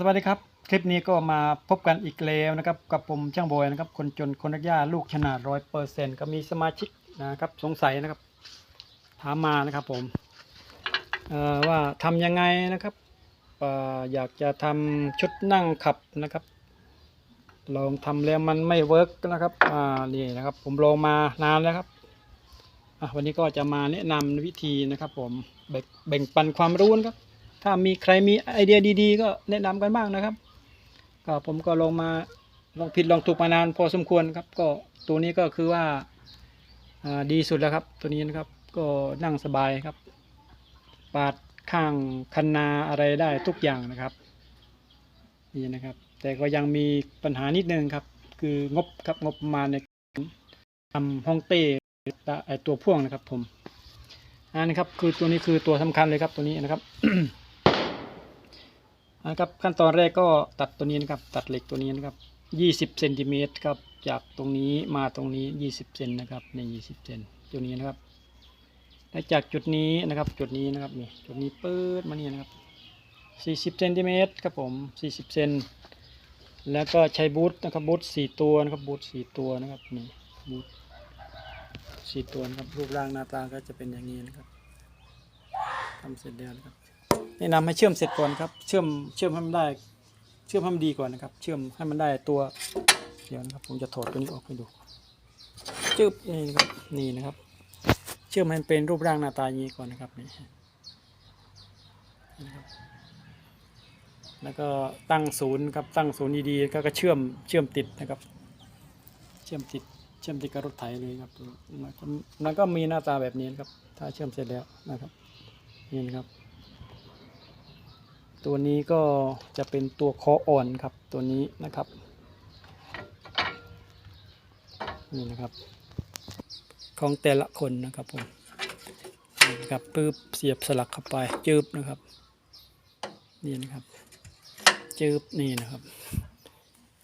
สวัสดีครับ คลิปนี้ก็มาพบกันอีกแล้วนะครับ กับผมช่างบอยนะครับ คนจนคนรักย่าลูกชนะร้อยเปอร์เซ็นต์ก็มีสมาชิกนะครับสงสัยนะครับ ถามมานะครับผมว่าทำยังไงนะครับออยากจะทำชุดนั่งขับนะครับ ลองทำแล้วมันไม่เวิร์กนะครับนี่นะครับ ผมลองมานานแล้วครับวันนี้ก็จะมาแนะนำวิธีนะครับ ผมแบ่งแบ่งปันความรู้นะครับ ถ้ามีใครมีไอเดียดีๆ ก็แนะนำกันบ้างนะครับ ก็ผมก็ลองมาลองผิดลองถูกมานานพอสมควรครับ ก็ตัวนี้ก็คือว่าดีสุดแล้วครับ ตัวนี้นะครับก็นั่งสบายครับ ปาดข้างคันนาอะไรได้ทุกอย่างนะครับนี่นะครับ แต่ก็ยังมีปัญหานิดนึงครับ คืองบครับงบประมาณในการทำห้องเต้ไอตัวพ่วงนะครับ ผมอันนี้ครับ คือตัวนี้คือตัวสำคัญเลยครับตัวนี้นะครับ นะครับขั้นตอนแรกก็ตัดตัวนี้นะครับ ตัดเหล็กตัวนี้นะครับยี่สิบเซนติเมตรครับจากตรงนี้มาตรงนี้ยี่สิบเซนนะครับในยี่สิบเซนตัวนี้นะครับและจากจุดนี้นะครับจุดนี้นะครับนี่จุดนี้เปื๊ดมาเนี่ยนะครับสี่สิบเซนติเมตรครับผมสี่สิบเซนแล้วก็ใช้บูทนะครับบูทสี่ตัวนะครับบูทสี่ตัวนะครับนี่บูทสี่ตัวนะครับรูปร่างหน้าตาก็จะเป็นอย่างนี้นะครับทำเสร็จแล้วนะครับ แนะนำให้เชื่อมเสร็จก่อนครับ เชื่อมเชื่อมให้มันได้ เชื่อมให้มันดีก่อนนะครับ เชื่อมให้มันได้ตัวเดี๋ยวนะครับ ผมจะถอดตัวนี้ออกให้ดูจึบนี่นะครับนี่นะครับ เชื่อมให้มันเป็นรูปร่างหน้าตาอย่างนี้ก่อนนะครับนี่นะครับแล้วก็ตั้งศูนย์ครับตั้งศูนย์ดีๆก็ก็เชื่อมเชื่อมติดนะครับ เชื่อมติดเชื่อมติดกับรถไถเลยครับมันก็มันก็มีหน้าตาแบบนี้นครับ ถ้าเชื่อมเสร็จแล้วนะครับนี่นะครับ ตัวนี้ก็จะเป็นตัวคออ่อนครับตัวนี้นะครับ นี่นะครับ ของแต่ละคนนะครับผมนี่นะครับปึ๊บเสียบสลักเข้าไปจืบนะครับ นี่นะครับจืบนี่นะครับ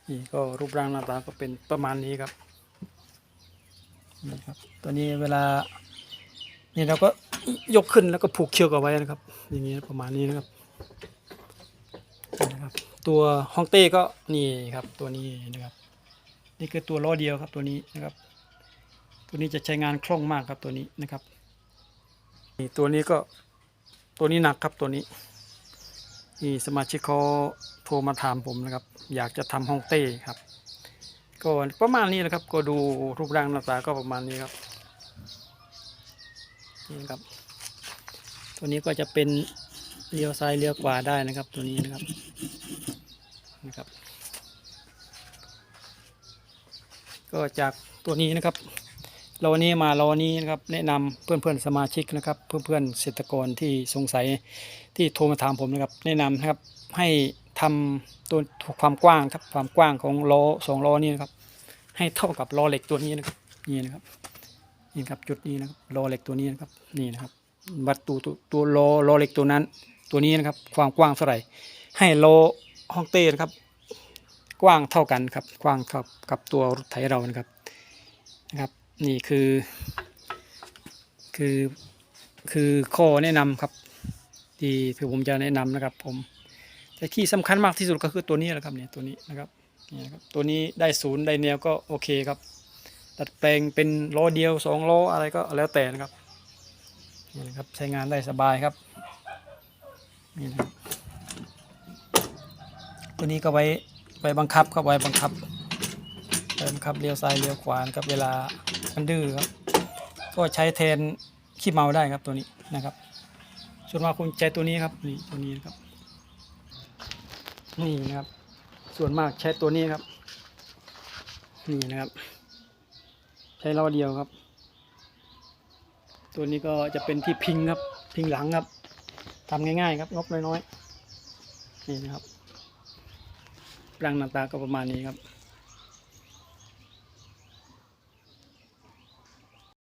นี่ก็รูปร่างหน้าตาก็เป็นประมาณนี้ครับนี่ครับตัวนี้เวลานี่เราก็ยกขึ้นแล้วก็ผูกเชือกเอาไว้นะครับ อย่างนี้ประมาณนี้นะครับ นะครับตัวฮองเต้ก็นี่ครับตัวนี้นะครับ นี่คือตัวล้อเดียวครับตัวนี้นะครับ ตัวนี้จะใช้งานคล่องมากครับตัวนี้นะครับนี่ตัวนี้ก็ตัวนี้หนักครับตัวนี้นี่สมาชิกเขาโทรมาถามผมนะครับ อยากจะทำฮองเต้ครับก็ประมาณนี้นะครับ ก็ดูรูปร่างหน้าตาก็ประมาณนี้ครับนี่ครับ ตัวนี้ก็จะเป็นเลี้ยวซ้ายเลี้ยวขวาได้นะครับ ตัวนี้นะครับ นะครับ ก็จากตัวนี้นะครับเราวันนี้มาเราวันนี้นะครับแนะนำเพื่อนเพื่อนๆสมาชิกนะครับเพื่อนเพื่อนๆเกษตรกรที่สงสัยที่โทรมาถามผมนะครับ แนะนำนะครับให้ทำตัวความกว้างครับความกว้างของล้อสองล้อนี้นะครับ ให้เท่ากับล้อเหล็กตัวนี้นะครับนี่นะครับนี่ครับจุดนี้นะครับล้อเหล็กตัวนี้นะครับนี่นะครับวัดตัวตัวตัวโลโลเหล็กตัวนั้น ตัวนี้นะครับความกว้างเท่าไหร่ให้โล ห้องเต้นะครับ กว้างเท่ากันครับกว้างกับกับตัวรถไถเรานะครับนะครับ นี่คือ คือคือข้อแนะนำครับ ที่ที่ผมจะแนะนำนะครับ ผมแต่ที่สำคัญมากที่สุดก็คือตัวนี้แหละครับเนี่ยตัวนี้นะครับนี่นะครับตัวนี้ได้ศูนย์ได้แนวก็โอเคครับ ดัดแปลงเป็นล้อเดียวสองล้ออะไรก็แล้วแต่นะครับนี่นะครับใช้งานได้สบายครับนี่นะครับ ตัวนี้ก็ไว้ไว้บังคับครับไว้บังคับไว้บังคับเลี้ยวซ้ายเลี้ยวขวานครับเวลามันดื้อครับ ก็ใช้แทนขี้เมาได้ครับตัวนี้นะครับส่วนมากคุณใช้ตัวนี้ครับนี่ตัวนี้ครับนี่นะครับ ส่วนมากใช้ตัวนี้ครับ นี่นะครับ ใช้ล้อเดียวครับ ตัวนี้ก็จะเป็นที่พิงครับ พิงหลังครับทำง่ายๆครับงบน้อยๆนี่นะครับ แปลงหน้าตาก็ประมาณนี้ครับ